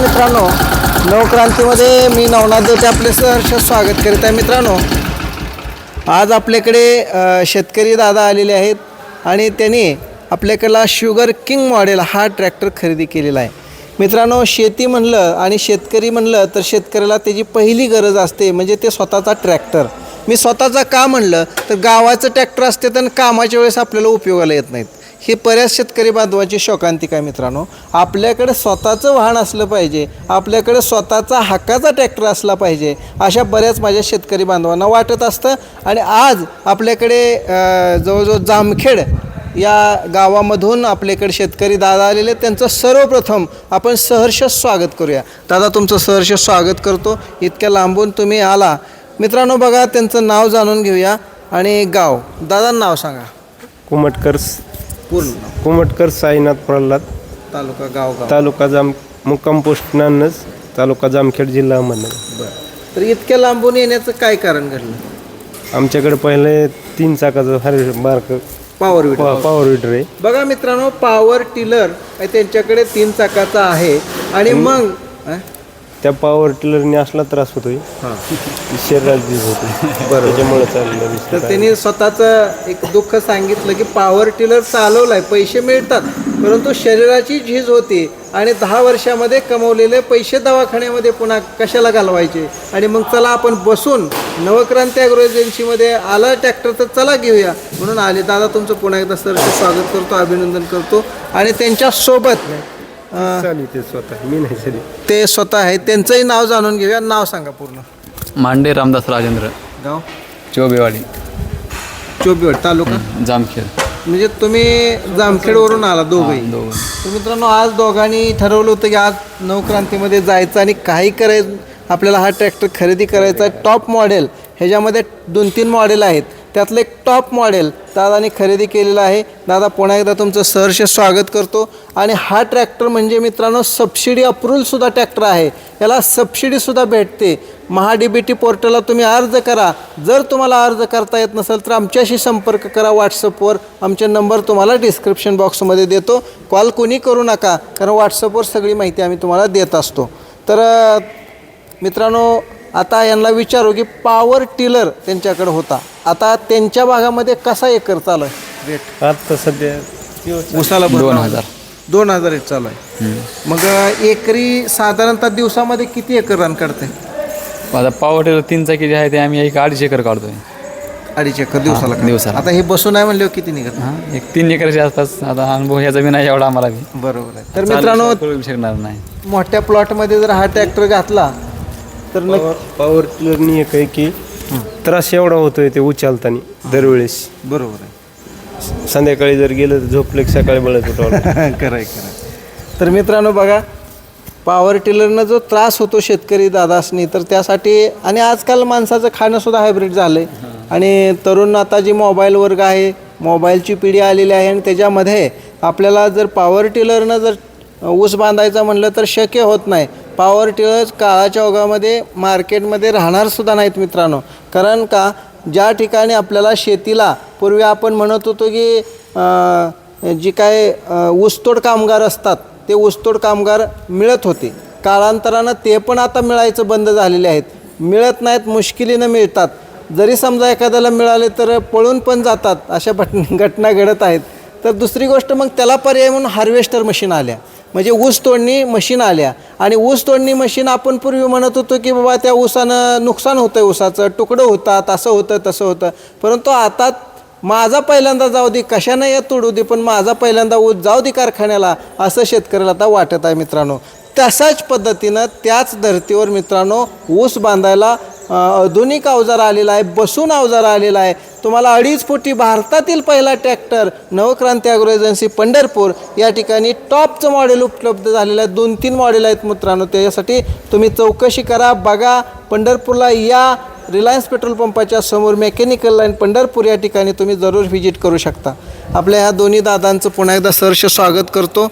मित्रांनो नवक्रांतीमध्ये मी नवनाथ देवते आपले सहर्ष स्वागत करीत आहे मित्रांनो. आज आपल्याकडे शेतकरी दादा आलेले आहेत आणि त्यांनी आपल्याकडला शुगर किंग मॉडेल हा ट्रॅक्टर खरेदी केलेला आहे. मित्रांनो शेती म्हणलं आणि शेतकरी म्हणलं तर शेतकऱ्याला त्याची पहिली गरज असते म्हणजे ते स्वतःचा ट्रॅक्टर. मी स्वतःचा का म्हणलं? तर गावाचं ट्रॅक्टर असते तर कामाच्या वेळेस आपल्याला उपयोगाला येत नाहीत. ही बऱ्याच शेतकरी बांधवाची शोकांतिक आहे मित्रांनो. आपल्याकडे स्वतःचं वाहन असलं पाहिजे आपल्याकडे स्वतःचा हक्काचा ट्रॅक्टर असला पाहिजे अशा बऱ्याच माझ्या शेतकरी बांधवांना वाटत असतं. आणि आज आपल्याकडे जवळजवळ जामखेड या गावामधून आपल्याकडे शेतकरी दादा आलेले त्यांचं सर्वप्रथम आपण सहर्ष स्वागत करूया. दादा तुमचं सहर्ष स्वागत करतो. इतक्या लांबून तुम्ही आला. मित्रांनो बघा त्यांचं नाव जाणून घेऊया. आणि गाव. दादा नाव सांगा. कुमटकर पूर्ण. नाव कुमटकर साईनाथ प्रल्हाद. तालुका गाव तालुका जाम मुक्काम पोस्ट तालुका जामखेड जिल्हा अहमदनगर. बरं. तर इतक्या लांबून येण्याचं काय कारण घडलं? आमच्याकडे पहिले तीन चाकाचं हर बारक पॉवर विडर पॉवर विडर आहे. बघा मित्रांनो पॉवर टिलर त्यांच्याकडे तीन चाकाचा आहे. आणि मग अं? त्या पॉवर टिलरने असला त्रास होतोय. हां. शरीराला झीज होते त्याच्यामुळे चाललं तर त्यांनी स्वतःचं एक दुःख सांगितलं की पॉवर टिलर चालवलाय पैसे मिळतात परंतु शरीराची झीज होती आणि दहा वर्षामध्ये कमवलेले पैसे दवाखान्यामध्ये पुन्हा कशाला घालवायचे? आणि मग चला आपण बसून नवक्रांती अॅग्रो एजन्सीमध्ये आला ट्रॅक्टर तर चला घेऊया. म्हणून आले. दादा तुमचं पुन्हा एकदा सर स्वागत करतो अभिनंदन करतो. आणि त्यांच्यासोबत अं, चालू ते स्वतः मी नाही सरी ते स्वतः आहेत त्यांचंही नाव जाणून घेऊया. नाव सांगा पूर्ण. मांडे रामदास राजेंद्र. गाव? चोबेवाडी. चोबीवड तालुका? जामखेड. म्हणजे तुम्ही जामखेडवरून आला दोघंही? दोघं. तर मित्रांनो आज दोघांनी ठरवलं होतं की आज नवक्रांतीमध्ये जायचं आणि काही करायचं आपल्याला हा ट्रॅक्टर खरेदी करायचा आहे. Top model. ह्याच्यामध्ये दोन तीन मॉडेल आहेत. त्यातलं एक टॉप मॉडेल दादाने खरेदी केलेलं आहे. दादा पुन्हा एकदा तुमचं सहर्ष स्वागत करतो. आणि हा ट्रॅक्टर म्हणजे मित्रांनो सबसिडी अप्रूव्हलसुद्धा ट्रॅक्टर आहे. याला सबसिडीसुद्धा भेटते. महा बी टी पोर्टलला तुम्ही अर्ज करा. जर तुम्हाला अर्ज करता येत नसेल तर आमच्याशी संपर्क करा व्हॉट्सअपवर आमचे नंबर तुम्हाला डिस्क्रिप्शन बॉक्समध्ये देतो. कॉल कोणी करू नका कारण व्हॉट्सअपवर सगळी माहिती आम्ही तुम्हाला देत असतो. तर मित्रांनो आता यांना विचारू की पॉवर टिलर त्यांच्याकडे होता. आता त्यांच्या भागामध्ये कसा एकर चालू आहे? रेट? आता सध्या उसाला दोन हजार. दोन हजार रेट चालू आहे. मग एकरी साधारणतः दिवसामध्ये किती एकर रान काढते? आता पॉवर टेलर तीन चाकी जे आहे ते आम्ही एक अडीच एकर काढतोय. अडीच एकर दिवसाला. दिवसाला. आता हे बसून आहे म्हणल्यावर किती निघत? हां एक तीन एकरच्या आसपास आता अनुभव ह्याचा बी नाही एवढा आम्हाला बी. बरोबर आहे. तर मित्रांनो करू शकणार नाही. मोठ्या प्लॉटमध्ये जर हा ट्रॅक्टर घातला तर नक्की पॉवर टिलरनी एक आहे की त्रास एवढा होतोय ते उचलताना दरवेळेस. बरोबर आहे. संध्याकाळी जर गेलं तर झोपलं की सकाळी बळत उठावं खरं आहे खरं आहे. तर मित्रांनो बघा पॉवर टिलरनं जो त्रास होतो शेतकरी दादासनी तर त्यासाठी आणि आजकाल माणसाचं खाणंसुद्धा हायब्रिड झालं आहे आणि तरुण आता जी मोबाईल वर्ग आहे मोबाईलची पिढी आलेली आहे आणि त्याच्यामध्ये आपल्याला जर पॉवर टिलरनं जर ऊस बांधायचं म्हणलं तर शक्य होत नाही. पॉवर टिलर्स काळाच्या ओघामध्ये मार्केटमध्ये राहणारसुद्धा नाहीत मित्रांनो. कारण का? ज्या ठिकाणी आपल्याला शेतीला पूर्वी आपण म्हणत होतो की जी काय ऊसतोड कामगार असतात ते ऊसतोड कामगार मिळत होते. कालांतरानं ते पण आता मिळायचं बंद झालेले आहेत. मिळत नाहीत मुश्किलीनं मिळतात. जरी समजा एखाद्याला मिळाले तर पळून पण जातात अशा घटना घडत आहेत. तर दुसरी गोष्ट मग त्याला पर्याय म्हणून हार्वेस्टर मशीन आल्या. म्हणजे ऊस तोडणी मशीन आल्या. आणि ऊस तोडणी मशीन आपण पूर्वी म्हणत होतो की बाबा त्या ऊसानं नुकसान होतं ऊसाचं तुकडं होतात असं होतं तसं होतं. परंतु आता माझा पहिल्यांदा जाऊ दे कशानं या तोडू दे पण माझा पहिल्यांदा ऊस जाऊ दे कारखान्याला असं शेतकऱ्याला आता वाटत आहे मित्रांनो. तशाच पद्धतीनं त्याच धर्तीवर मित्रांनो ऊस बांधायला आधुनिक अवजार आलेला आहे? बसून अवजार आलेला आहे. तुम्हाला अडीच फुटी भारतातील पहिला tractor Navkranti agro agency Pandharpur या ठिकाणी टॉपचं मॉडेल उपलब्ध झालेलं आहे. दोन तीन मॉडेल आहेत मित्रांनो. त्याच्यासाठी तुम्ही चौकशी करा. बघा पंढरपूरला या रिलायन्स पेट्रोल पंपाच्या समोर मेकॅनिकल लाईन पंढरपूर या ठिकाणी तुम्ही जरूर व्हिजिट करू शकता. आपल्या ह्या दोन्ही दादांचं पुन्हा एकदा सहर्ष स्वागत करतो.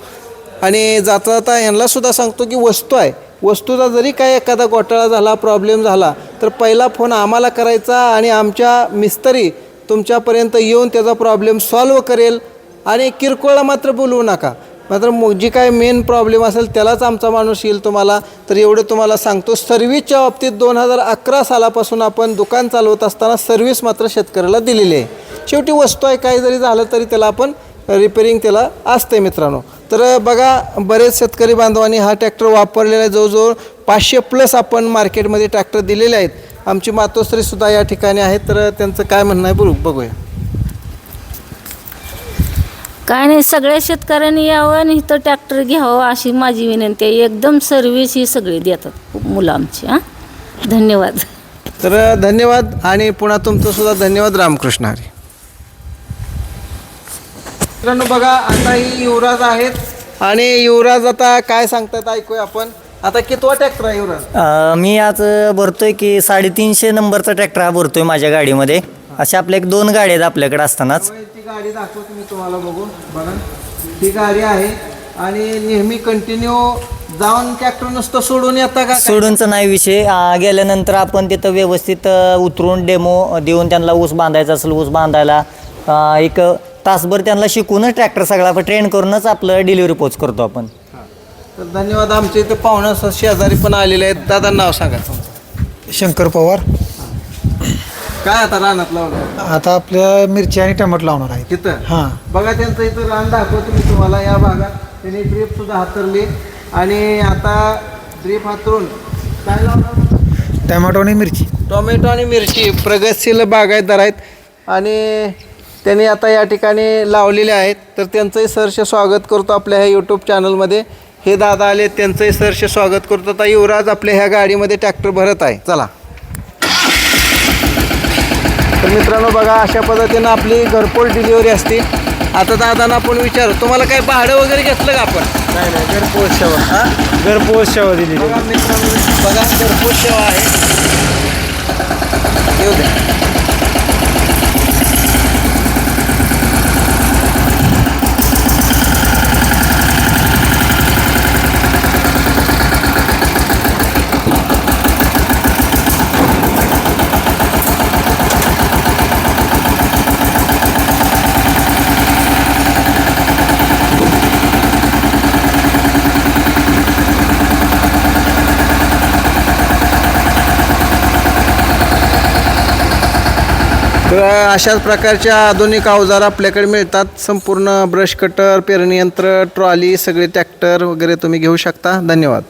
आणि जाता जाता यांनासुद्धा सांगतो की वस्तू आहे. वस्तूचा जरी काय एखादा घोटाळा झाला प्रॉब्लेम झाला तर पहिला फोन आम्हाला करायचा आणि आमच्या मिस्त्री तुमच्यापर्यंत येऊन त्याचा प्रॉब्लेम सॉल्व करेल. आणि किरकोळला मात्र बोलवू नका. मात्र मग जी काय मेन प्रॉब्लेम असेल त्यालाच आमचा माणूस येईल तुम्हाला. तर एवढं तुम्हाला सांगतो सर्व्हिसच्या बाबतीत दोन हजार अकरा सालापासून आपण दुकान चालवत असताना सर्व्हिस मात्र शेतकऱ्याला दिलेली आहे. शेवटी वस्तू आहे काही जरी झालं तरी त्याला आपण रिपेरिंग त्याला असते मित्रांनो. तर बघा बरेच शेतकरी बांधवांनी हा ट्रॅक्टर वापरलेला आहे. जवळजवळ पाचशे प्लस आपण मार्केटमध्ये ट्रॅक्टर दिलेले आहेत. आमची मातोश्रीसुद्धा या ठिकाणी आहेत. तर त्यांचं काय म्हणणं आहे बघू बघूया. काय नाही सगळ्या शेतकऱ्यांनी यावं आणि इथं ट्रॅक्टर घ्यावं अशी माझी विनंती आहे. एकदम सर्व्हिस ही सगळी देतात मुलं आमची हां. धन्यवाद. तर धन्यवाद आणि पुन्हा तुमचं सुद्धा धन्यवाद रामकृष्ण हरी. मित्रांनो बघा आता ही युवराज आहेत. आणि युवराज आता काय सांगतात ऐकूया आपण. आता कितवा ट्रॅक्टर आहे युवराज? अ, मी आज भरतोय की साडेतीनशे नंबरचा ट्रॅक्टर हा भरतोय माझ्या गाडीमध्ये. अशा आपल्या एक दोन गाड्या आहेत आपल्याकडे असतानाच. ती गाडी दाखवतो मी तुम्हाला बघू. बघा ही गाडी आहे. आणि नेहमी कंटिन्यू जाऊन ट्रॅक्टर नुसतं सोडून येता का काय? सोडूनचा नाही विषय. गेल्यानंतर आपण तिथं व्यवस्थित अ, उतरून डेमो देऊन त्यांना ऊस बांधायचा असेल ऊस बांधायला अ, एक तासभर त्यांना शिकूनच ट्रॅक्टर सगळा आपण ट्रेन करूनच आपलं डिलिव्हरी पोच करतो आपण. तर धन्यवाद आमच्या इथे पाहुण्या शेजारी पण आलेले आहेत. दादा नाव सांगा तुमचं. शंकर पवार. काय आता रानात लावलं आता आपल्या मिरची आणि टमाटर लावणार आहे तिथं हां. बघा त्यांचं इथं रान दाखवतो मी तुम्हाला या भागात. त्यांनी ड्रीप सुद्धा हातरली. आणि आता ड्रीप हातरून काय लावणार? टमाटो आणि मिरची. टोमॅटो आणि मिरची. प्रगतशील बागायतदार आहेत. आणि त्यांनी आता या ठिकाणी लावलेले आहेत. तर त्यांचंही सहर्ष स्वागत करतो आपल्या ह्या यूट्यूब चॅनलमध्ये हे दादा आले त्यांचंही सहर्ष स्वागत करतो. आता युवराज आपल्या ह्या गाडीमध्ये ट्रॅक्टर भरत आहे. चला. तर मित्रांनो बघा अशा पद्धतीनं आपली घरपोच डिलिव्हरी असते. आता दादांना आपण विचारू तुम्हाला काय भाडं वगैरे घेतलं का आपण? नाही नाही घरपोच सेवा. हां? घरपोच सेवा दिली बघा मित्रांनो बघा घरपोच सेवा आहे. येऊ द्या. तर अशाच प्रकारच्या आधुनिक अवजार आपल्याकडे मिळतात. संपूर्ण ब्रश कटर पेरणी यंत्र ट्रॉली सगळे ट्रॅक्टर वगैरे तुम्ही घेऊ शकता. धन्यवाद.